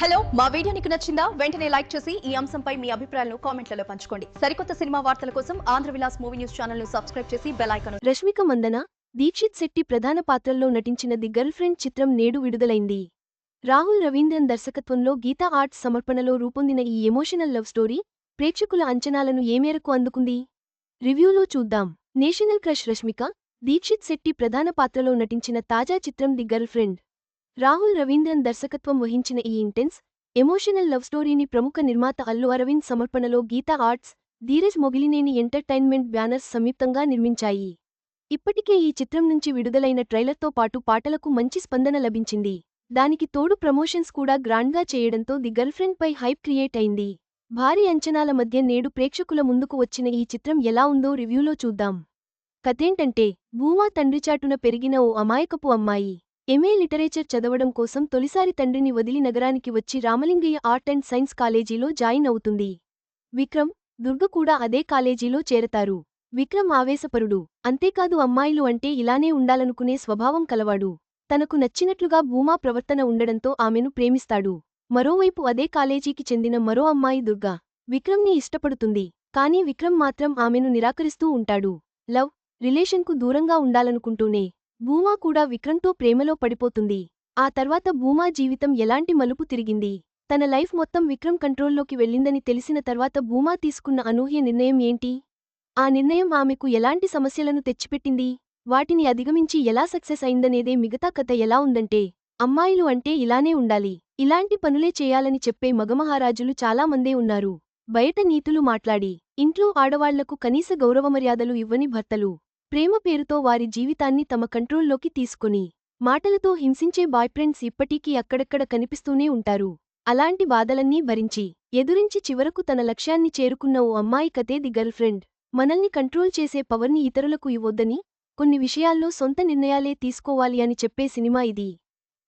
Hello మా video నీకు నచ్చిందా? వెంటనే లైక్ చేసి ఈ అంశంపై మీ అభిప్రాయాలను కామెంట్లలో పంచుకోండి. సరికొత్త సినిమా వార్తల కోసం ఆంధ్ర విలాస్ మూవీ న్యూస్ ఛానల్ను సబ్స్క్రైబ్ చేసి బెల్ ఐకాన్ రష్మిక మందన దీక్షిత్ శెట్టి ప్రధాన పాత్రల్లో నటించిన ది గర్ల్ ఫ్రెండ్ చిత్రం నేడు విడుదలైంది. రాహుల్ రవీంద్రన్ దర్శకత్వంలో గీతా ఆర్ట్స్ సమర్పణలో రూపొందిన ఈ ఎమోషనల్ లవ్ స్టోరీ ప్రేక్షకుల అంచనాలను ఏ మేరకు అందుకుంది? రివ్యూలో చూద్దాం. నేషనల్ క్రష్ రష్మిక దీక్షిత్ శెట్టి ప్రధాన పాత్రలో నటించిన తాజా చిత్రం the girlfriend. Rahul Ravindran దర్శకత్వం వహించిన ఈ ఇంటెన్స్ ఎమోషనల్ లవ్ స్టోరీని ప్రముఖ నిర్మాత అల్లు అరవింద్ సమర్పణలో Geetha Arts Dheeraj Mogilineni entertainment banners సంయుక్తంగా నిర్మించాయి. ఇప్పటికే ఈ చిత్రం నుంచి విడుదలైన ట్రైలర్తో పాటు పాటలకు మంచి స్పందన లభించింది. దానికి తోడు ప్రమోషన్స్ కూడా గ్రాండ్గా చేయడంతో ది గర్ల్ఫ్రెండ్ పై హైప్ క్రియేట్ అయింది. భారీ అంచనాల మధ్య నేడు ప్రేక్షకుల ముందుకు వచ్చిన ఈ చిత్రం ఎలా ఉందో రివ్యూలో చూద్దాం. కథేంటంటే భూమా తండ్రిచాటున పెరిగిన ఓ అమాయకపు అమ్మాయి. ఎంఏ లిటరేచర్ చదవడం కోసం తొలిసారి తండ్రిని వదిలి నగరానికి వచ్చి రామలింగయ్య ఆర్ట్ అండ్ సైన్స్ కాలేజీలో జాయిన్ అవుతుంది. విక్రమ్ దుర్గ కూడా అదే కాలేజీలో చేరతారు. విక్రమ్ ఆవేశపరుడు. అంతేకాదు అమ్మాయిలు అంటే ఇలానే ఉండాలనుకునే స్వభావం కలవాడు. తనకు నచ్చినట్లుగా భూమా ప్రవర్తన ఉండడంతో ఆమెను ప్రేమిస్తాడు. మరోవైపు అదే కాలేజీకి చెందిన మరో అమ్మాయి దుర్గా. విక్రమ్ని ఇష్టపడుతుంది. కానీ విక్రమ్ మాత్రం ఆమెను నిరాకరిస్తూ ఉంటాడు. లవ్ రిలేషన్కు దూరంగా ఉండాలనుకుంటూనే భూమా కూడా విక్రమ్తో ప్రేమలో పడిపోతుంది. ఆ తర్వాత భూమా జీవితం ఎలాంటి మలుపు తిరిగింది? తన లైఫ్ మొత్తం విక్రమ్ కంట్రోల్లోకి వెళ్ళిందని తెలిసిన తర్వాత భూమా తీసుకున్న అనూహ్య నిర్ణయం ఏంటి? ఆ నిర్ణయం ఆమెకు ఎలాంటి సమస్యలను తెచ్చిపెట్టింది? వాటిని అధిగమించి ఎలా సక్సెస్ అయిందనేదే మిగతా కథ ఎలా ఉందంటే అమ్మాయిలు అంటే ఇలానే ఉండాలి. ఇలాంటి పనులే చేయాలని చెప్పే మగమహారాజులు చాలామందే ఉన్నారు. బయట నీతులు మాట్లాడి ఇంట్లో ఆడవాళ్ళకు కనీస గౌరవమర్యాదలు ఇవ్వని భర్తలు. ప్రేమ పేరుతో వారి జీవితాన్ని తమ కంట్రోల్లోకి తీసుకుని మాటలతో హింసించే బాయ్ఫ్రెండ్స్ ఇప్పటికీ అక్కడక్కడ కనిపిస్తూనే ఉంటారు. అలాంటి బాధలన్నీ భరించి ఎదురించి చివరకు తన లక్ష్యాన్ని చేరుకున్న ఓ అమ్మాయి కథే ది గర్ల్ఫ్రెండ్ మనల్ని కంట్రోల్ చేసే పవర్ని ఇతరులకు ఇవ్వొద్దని కొన్ని విషయాల్లో సొంత నిర్ణయాలే తీసుకోవాలి అని చెప్పే సినిమా ఇది.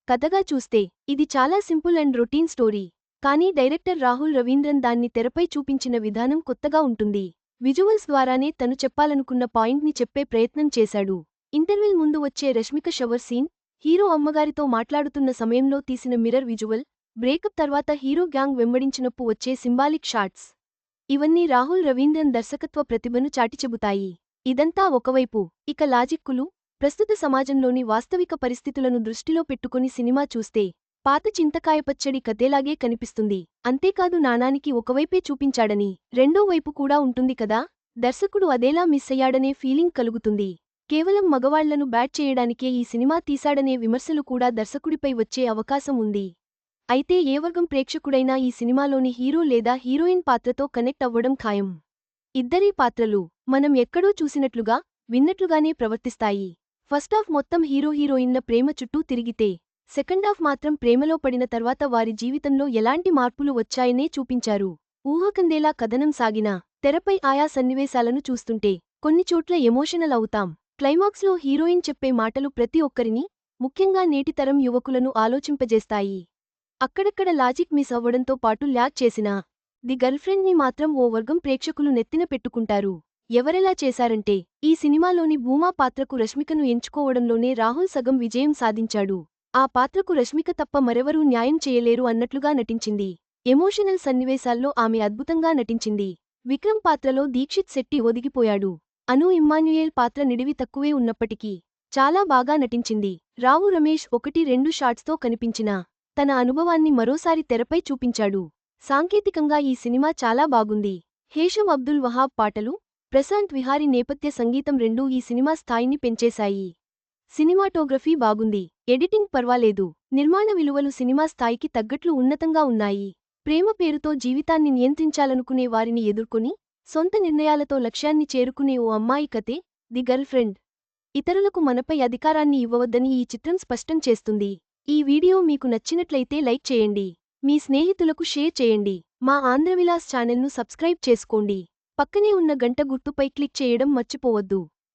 కథగా చూస్తే ఇది చాలా సింపుల్ అండ్ రొటీన్ స్టోరీ. కానీ డైరెక్టర్ రాహుల్ రవీంద్రన్ దాన్ని తెరపై చూపించిన విధానం కొత్తగా ఉంటుంది. విజువల్స్ ద్వారానే తను చెప్పాలనుకున్న పాయింట్ని చెప్పే ప్రయత్నం చేశాడు. ఇంటర్వెల్ ముందు వచ్చే రష్మిక షవర్ సీన్ హీరో అమ్మగారితో మాట్లాడుతున్న సమయంలో తీసిన మిర్రర్ విజువల్ బ్రేకప్ తర్వాత హీరో గ్యాంగ్ వెంబడించినప్పు వచ్చే సింబాలిక్ షాట్స్. ఇవన్నీ రాహుల్ రవీంద్రన్ దర్శకత్వ ప్రతిభను చాటిచెబుతాయి ఇదంతా ఒకవైపు. ఇక లాజిక్కులు ప్రస్తుత సమాజంలోని వాస్తవిక పరిస్థితులను దృష్టిలో పెట్టుకుని సినిమా చూస్తే పాత చింతకాయ పచ్చడి కథేలాగే కనిపిస్తుంది. అంతేకాదు నానానికి ఒకవైపే చూపించాడని రెండో వైపు కూడా ఉంటుంది కదా? దర్శకుడు అదేలా మిస్ అయ్యాడనే ఫీలింగ్ కలుగుతుంది. కేవలం మగవాళ్ళను బ్యాట్ చేయడానికే ఈ సినిమా తీశాడనే విమర్శలు కూడా దర్శకుడిపై వచ్చే అవకాశం ఉంది. అయితే ఏ వర్గం ప్రేక్షకుడైనా ఈ సినిమాలోని హీరో లేదా హీరోయిన్ పాత్రతో కనెక్ట్ అవ్వడం ఖాయం. ఇద్దరీ పాత్రలు మనం ఎక్కడో చూసినట్లుగా విన్నట్లుగానే ప్రవర్తిస్తాయి. ఫస్ట్ మొత్తం హీరో హీరోయిన్ల ప్రేమ చుట్టూ తిరిగితే సెకండ్ హాఫ్ మాత్రం ప్రేమలో పడిన తర్వాత వారి జీవితంలో ఎలాంటి మార్పులు వచ్చాయనే చూపించారు. ఊహకందేలా కథనం సాగినా తెరపై ఆయా సన్నివేశాలను చూస్తుంటే కొన్ని చోట్ల ఎమోషనల్ అవుతాం. క్లైమాక్స్లో హీరోయిన్ చెప్పే మాటలు ప్రతి ఒక్కరిని ముఖ్యంగా నేటితరం యువకులను ఆలోచింపజేస్తాయి. అక్కడక్కడ లాజిక్ మిస్ అవ్వడంతో పాటు ల్యాగ్ చేసినా ది గర్ల్ఫ్రెండ్ని మాత్రం ఓ వర్గం ప్రేక్షకులు నెత్తిన పెట్టుకుంటారు. ఎవరెలా చేశారంటే ఈ సినిమాలోని భూమా పాత్రకు రష్మికను ఎంచుకోవడంలోనే రాహుల్ సగం విజయం సాధించాడు. ఆ పాత్రకు రష్మిక తప్ప మరెవరూ న్యాయం చేయలేరు అన్నట్లుగా నటించింది. ఎమోషనల్ సన్నివేశాల్లో ఆమె అద్భుతంగా నటించింది. విక్రమ్ పాత్రలో దీక్షిత్ శెట్టి ఒదిగిపోయాడు. అను ఇమ్మాన్యుయేల్ పాత్ర నిడివి తక్కువే ఉన్నప్పటికీ చాలా బాగా నటించింది. రావు రమేష్ ఒకటి రెండు షాట్స్తో కనిపించినా తన అనుభవాన్ని మరోసారి తెరపై చూపించాడు. సాంకేతికంగా ఈ సినిమా చాలా బాగుంది. హేషం అబ్దుల్ వహాబ్ పాటలు ప్రశాంత్ విహారీ నేపథ్య సంగీతం రెండూ ఈ సినిమా స్థాయిని పెంచేశాయి. సినిమాటోగ్రఫీ బాగుంది. ఎడిటింగ్ పర్వాలేదు. నిర్మాణ విలువలు సినిమా స్థాయికి తగ్గట్లు ఉన్నతంగా ఉన్నాయి. ప్రేమ పేరుతో జీవితాన్ని నియంత్రించాలనుకునే వారిని ఎదుర్కొని సొంత నిర్ణయాలతో లక్ష్యాన్ని చేరుకునే ఓ అమ్మాయి కథే ది గర్ల్ఫ్రెండ్ ఇతరులకు మనపై అధికారాన్ని ఇవ్వవద్దని ఈ చిత్రం స్పష్టం చేస్తుంది. ఈ వీడియో మీకు నచ్చినట్లయితే లైక్ చేయండి. మీ స్నేహితులకు షేర్ చేయండి. మా ఆంధ్రవిలాస్ ఛానల్ను సబ్స్క్రైబ్ చేసుకోండి. పక్కనే ఉన్న గంట గుర్తుపై క్లిక్ చేయడం మర్చిపోవద్దు.